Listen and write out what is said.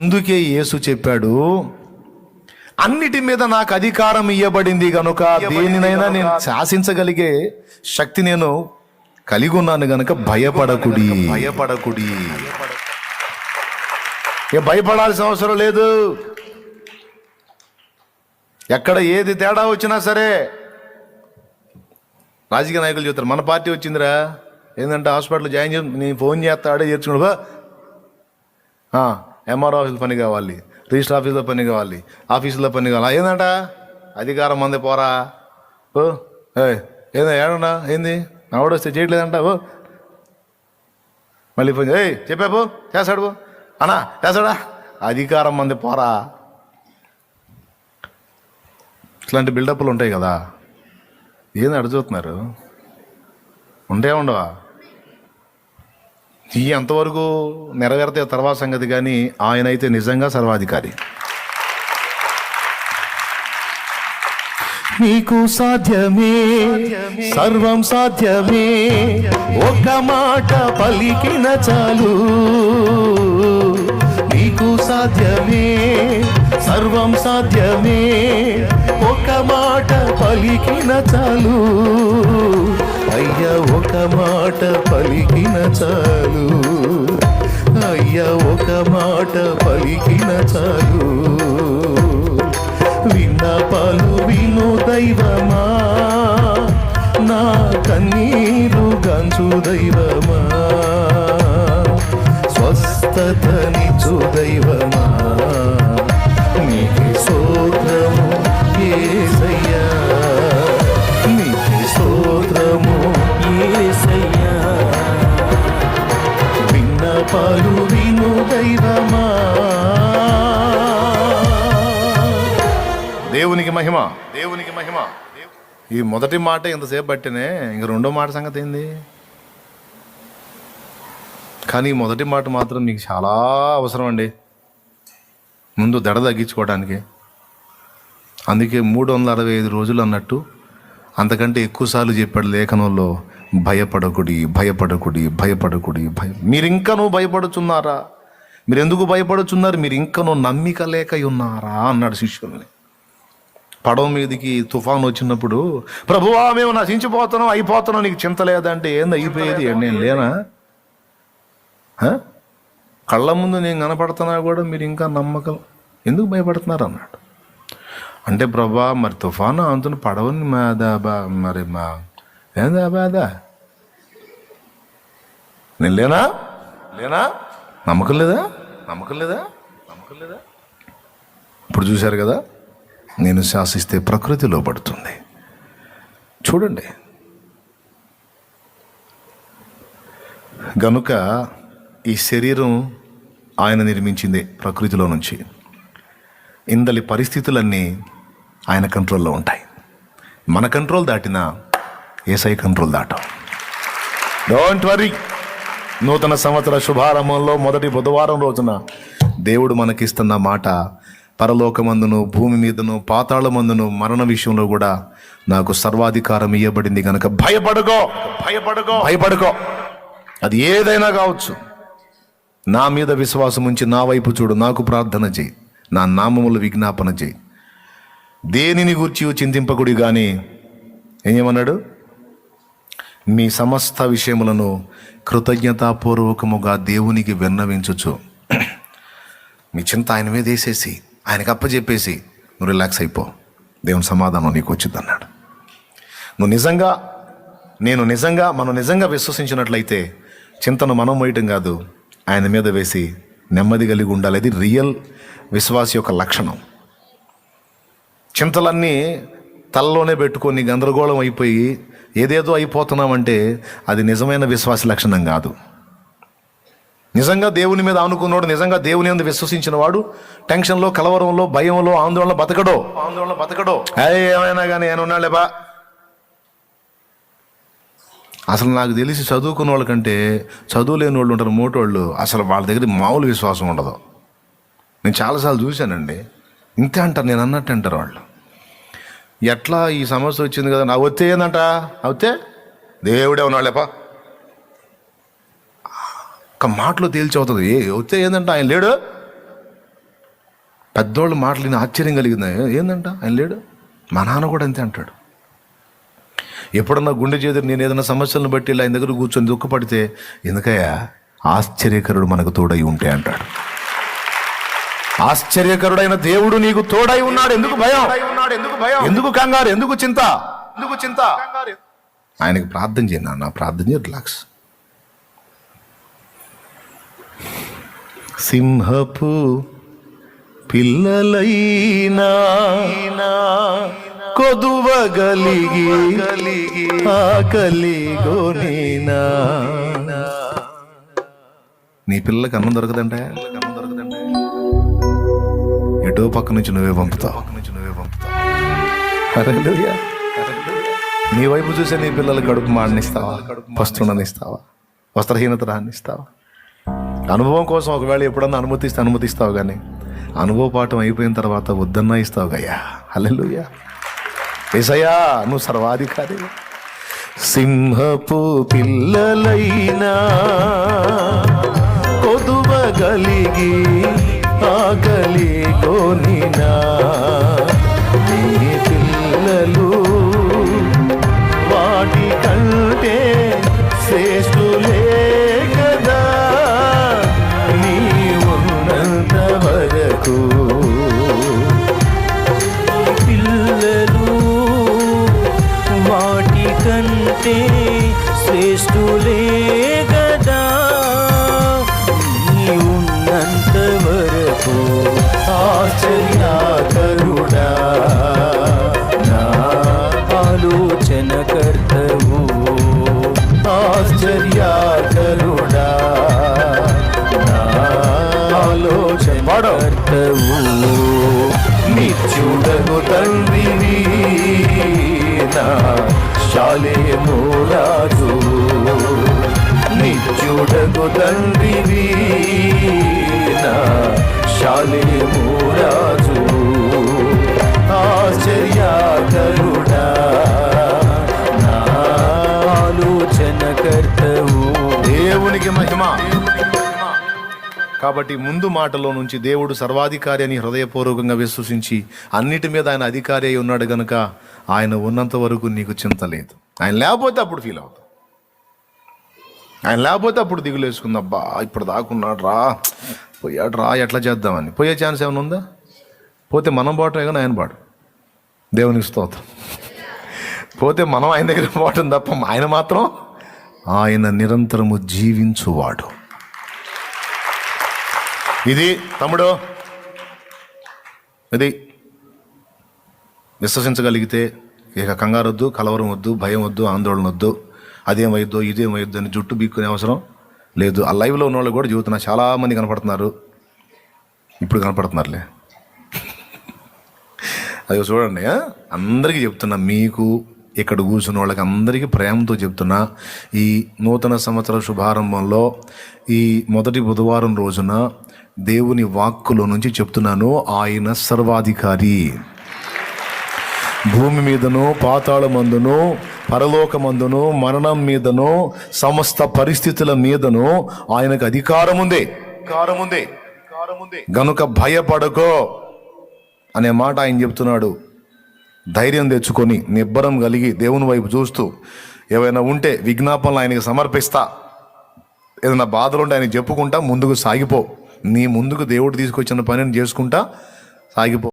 అందుకే యేసు చెప్పాడు అన్నిటి మీద నాకు అధికారం ఇవ్వబడింది గనుక దేనినైనా నేను శాసించగలిగే శక్తి నేను కలిగి ఉన్నాను గనుక భయపడకుడి. భయపడకుడి. ఇక భయపడాల్సిన అవసరం లేదు. ఎక్కడ ఏది తేడా వచ్చినా సరే రాజకీయ నాయకులు చెప్తారు మన పార్టీ వచ్చిందిరా. ఏంటంటే హాస్పిటల్ జాయిన్ చేసి నేను ఫోన్ చేస్తా ఆడే ఎంఆర్ బా ఎంఆర్ఓ పని కావాలి రిజిస్టర్ ఆఫీస్లో పని కావాలి ఆఫీసులో పని కావాలి. ఏందంట అధికారం మంది పోరా? ఓ ఏ ఏందా ఏడన్నా? ఏంది? వస్తే చేయట్లేదంట? ఓ. మళ్ళీ ఫోన్ ఏయ్ చెప్పా పో చేస్తాడు పో. అన్నా చేస్తాడా? అధికారం మంది పోరా? ఇట్లాంటి బిల్డప్లు ఉంటాయి కదా. ఏంది అడుగుతున్నారు? ఉంటే ఉండవా? ఈ ఎంతవరకు నెరవేరితే తర్వాత సంగతి కానీ ఆయన అయితే నిజంగా సర్వాధికారి. నీకు సాధ్యమే. సర్వం సాధ్యమే. ఒక మాట పలికిన చాలు. నీకు సాధ్యమే సర్వం సాధ్యమే. ఒక మాట పలికిన చాలు. అయ్యా ఒక మాట పలికిన చాలు. అయ్యా ఒక మాట పలికిన చాలు. విన్నపాలు విను దైవమా? నా కన్నీరు గంచు దైవమా? దేవునికి మహిమ. దేవునికి మహిమ. ఈ మొదటి మాట ఎంతసేపు బట్టినే ఇంక రెండో మాట సంగతి ఏంది? కానీ మొదటి మాట మాత్రం మీకు చాలా అవసరం అండి ముందు దడ తగ్గించుకోవడానికి అందుకే మూడు వందల అరవై ఐదు రోజులు అన్నట్టు అంతకంటే ఎక్కువసార్లు చెప్పాడు లేఖనంలో భయపడకుడి భయపడకుడి భయపడకుడి భయ మీరు ఇంకనూ భయపడుచున్నారా? మీరు ఎందుకు భయపడుచున్నారు? మీరు ఇంకనూ నమ్మిక లేక ఉన్నారా అన్నాడు శిష్యుల్ని. పడవ మీదకి తుఫాన్ వచ్చినప్పుడు ప్రభువా మేము నశించిపోతున్నాం అయిపోతున్నాం నీకు చింత లేదంటే ఏంది అయిపోయేది? నేను లేనా? కళ్ళ ముందు నేను కనపడుతున్నా కూడా మీరు ఇంకా నమ్మకం ఎందుకు భయపడుతున్నారు? అన్నాడు. అంటే ప్రభా మరి తుఫాను అంతున్న పడవని మాదా బా మరి మా ఏందా బాదా నేను లేనా? లేనా? నమ్మకం లేదా? నమ్మకం లేదా? నమ్మకం లేదా? ఇప్పుడు చూశారు కదా నేను శాసిస్తే ప్రకృతిలో పడుతుంది చూడండి. గనుక ఈ శరీరం ఆయన నిర్మించింది ప్రకృతిలో నుంచి. ఇందలి పరిస్థితులన్నీ ఆయన కంట్రోల్లో ఉంటాయి. మన కంట్రోల్ దాటినా ఏసై కంట్రోల్ దాటం. డోంట్ వరీ నూతన సంవత్సర శుభారంభంలో మొదటి బుధవారం రోజున దేవుడు మనకిస్తున్న మాట పరలోకమందును భూమి మీదను పాతాళమందును మరణ విషయంలో కూడా నాకు సర్వాధికారం ఇవ్వబడింది కనుక భయపడుకో భయపడుకో భయపడుకో. అది ఏదైనా కావచ్చు. నా మీద విశ్వాసం ఉంచి నా వైపు చూడు నాకు ప్రార్థన చేయి. నా నామములు విజ్ఞాపన చేయి. దేనిని గూర్చి చింతింపకుడి కానీ ఏమన్నాడు? మీ సమస్త విషయములను కృతజ్ఞతాపూర్వకముగా దేవునికి విన్నవించుచు. మీ చింత ఆయన మీద వేసేసి. ఆయనకు అప్పచెప్పేసి నువ్వు రిలాక్స్ అయిపో. దేవుని సమాధానం నీకు వచ్చింది అన్నాడు నువ్వు నిజంగా నేను నిజంగా మనం నిజంగా విశ్వసించినట్లయితే చింతను మనం వేయటం కాదు. ఆయన మీద వేసి నెమ్మది కలిగి ఉండాలి. అది రియల్ విశ్వాస యొక్క లక్షణం. చింతలన్నీ తలలోనే పెట్టుకొని గందరగోళం అయిపోయి ఏదేదో అయిపోతున్నామంటే అది నిజమైన విశ్వాస లక్షణం కాదు. నిజంగా దేవుని మీద ఆనుకున్నాడు నిజంగా దేవుని మీద విశ్వసించిన వాడు టెన్షన్లో కలవరంలో భయంలో ఆందోళన బతకడో. ఆందోళన బతకడో. అయ్యే ఏమైనా కానీ ఆయన ఉన్నాళ్ళే బా. అసలు నాకు తెలిసి చదువుకున్న వాళ్ళకంటే చదువు లేని వాళ్ళు ఉంటారు మోటోళ్ళు. అసలు వాళ్ళ దగ్గర మామూలు విశ్వాసం ఉండదు. నేను చాలాసార్లు చూశానండి. ఇంతే అంటారు నేను అన్నట్టు అంటారు వాళ్ళు. ఎట్లా ఈ సమస్య వచ్చింది కదా నా వస్తే ఏందంట? అవుతే దేవుడే ఉన్నాళ్ళేపా ఒక మాటలో తేల్చవుతుంది. ఏ వస్తే ఏందంట? ఆయన లేడు? పెద్దోళ్ళ మాటలు ఆశ్చర్యం కలిగింది? "ఏ- ఏందంట? ఆయన లేడు? మా నాన్న కూడా అంతే అంటాడు. ఎప్పుడన్నా గుండె చేదురు నేను ఏదైనా సమస్యలను బట్టి ఇలా ఆయన దగ్గర కూర్చొని దుఃఖపడితే ఎందుకయ్యా? ఆశ్చర్యకరుడు మనకు తోడై ఉంటే అంటాడు. ఆశ్చర్యకరుడైన దేవుడు నీకు తోడై ఉన్నాడు. ఎందుకు భయం? ఉన్నాడు ఎందుకు భయం ఎందుకు కంగారు? ఎందుకు చింత? ఎందుకు చింత? ఆయనకి ప్రార్థన చేయను నా ప్రార్థన రిలాక్స్. సింహపు పిల్లలైనా కొదువగలిగి ఆకలిగోనేనా? నీ పిల్లలకి అన్నం దొరకదంటే? అన్నం దొరకదంటే ఎటో పక్క నుంచి నువ్వే పంపుతావు. పక్క నుంచి నువ్వే పంపుతావు నీ వైపు చూసే నీ పిల్లలు కడుపు మాడనిస్తావా? పస్తుండనిస్తావా వస్త్రహీనత రానిస్తావా అనుభవం కోసం ఒకవేళ ఎప్పుడన్నా అనుమతిస్తే అనుమతిస్తావు కానీ అనుభవ పాఠం అయిపోయిన తర్వాత వద్దన్నా ఇస్తావు గయ్యా. హల్లెలూయా. ఏసయ్యా నువ్వు సర్వాధికారి. సింహపు పిల్లలైనా కొదువగలిగి ఆకలి కొనినా. తండ్రివి నా శాలేమురాజు నిత్యుడకు తండ్రివి నా శాలేమురాజు ఆశ్చర్యకరుడా నా ఆలోచన కర్తవు దేవునికి మహిమ. కాబట్టి ముందు మాటలో నుంచి దేవుడు సర్వాధికారి అని హృదయపూర్వకంగా విశ్వసించి అన్నిటి మీద ఆయన అధికారి అయి ఉన్నాడు గనుక ఆయన ఉన్నంత వరకు నీకు చింత లేదు. ఆయన లేకపోతే అప్పుడు ఫీల్ అవుతావు. ఆయన లేకపోతే అప్పుడు దిగులు వేసుకుంది. అబ్బా ఇప్పుడు దాకున్నాడు రా. పోయాడు రా ఎట్లా చేద్దామని. పోయే ఛాన్స్ ఏమైనా ఉందా? పోతే మనం పోవటమే కానీ ఆయన పాడు. దేవునికి స్తోత్రం. పోతే మనం ఆయన దగ్గర పోవటం తప్ప ఆయన మాత్రం ఆయన నిరంతరము జీవించువాడు. ఇది తమ్ముడు. ఇది విశ్వసించగలిగితే ఇక కంగారు వద్దు కలవరం వద్దు భయం వద్దు ఆందోళన వద్దు. అదేమైద్దో ఇదేమైద్దో అని జుట్టు బీక్కునే అవసరం లేదు. ఆ లైవ్లో ఉన్న వాళ్ళు కూడా జీవితున్నా చాలామంది కనపడుతున్నారు. ఇప్పుడు కనపడుతున్నారులే. అది చూడండి అందరికీ చెప్తున్నా మీకు ఇక్కడ కూర్చున్న వాళ్ళకి అందరికీ ప్రేమతో చెప్తున్నా ఈ నూతన సంవత్సర శుభారంభంలో ఈ మొదటి బుధవారం రోజున దేవుని వాక్కులో నుంచి చెప్తున్నాను ఆయన సర్వాధికారి. భూమి మీదను పాతాళమందును పరలోకమందును మరణం మీదను సమస్త పరిస్థితుల మీదను ఆయనకు అధికారం ఉంది అధికారం ఉంది గనుక భయపడకో అనే మాట ఆయన చెప్తున్నాడు. ధైర్యం తెచ్చుకొని నిబ్బరం కలిగి దేవుని వైపు చూస్తూ ఏవైనా ఉంటే విజ్ఞాపనలు ఆయనకి సమర్పిస్తా. ఏదైనా బాధలు ఉంటే ఆయన చెప్పుకుంటా ముందుకు సాగిపో. నీ ముందుకు దేవుడు తీసుకొచ్చిన పనిని చేసుకుంటా సాగిపో.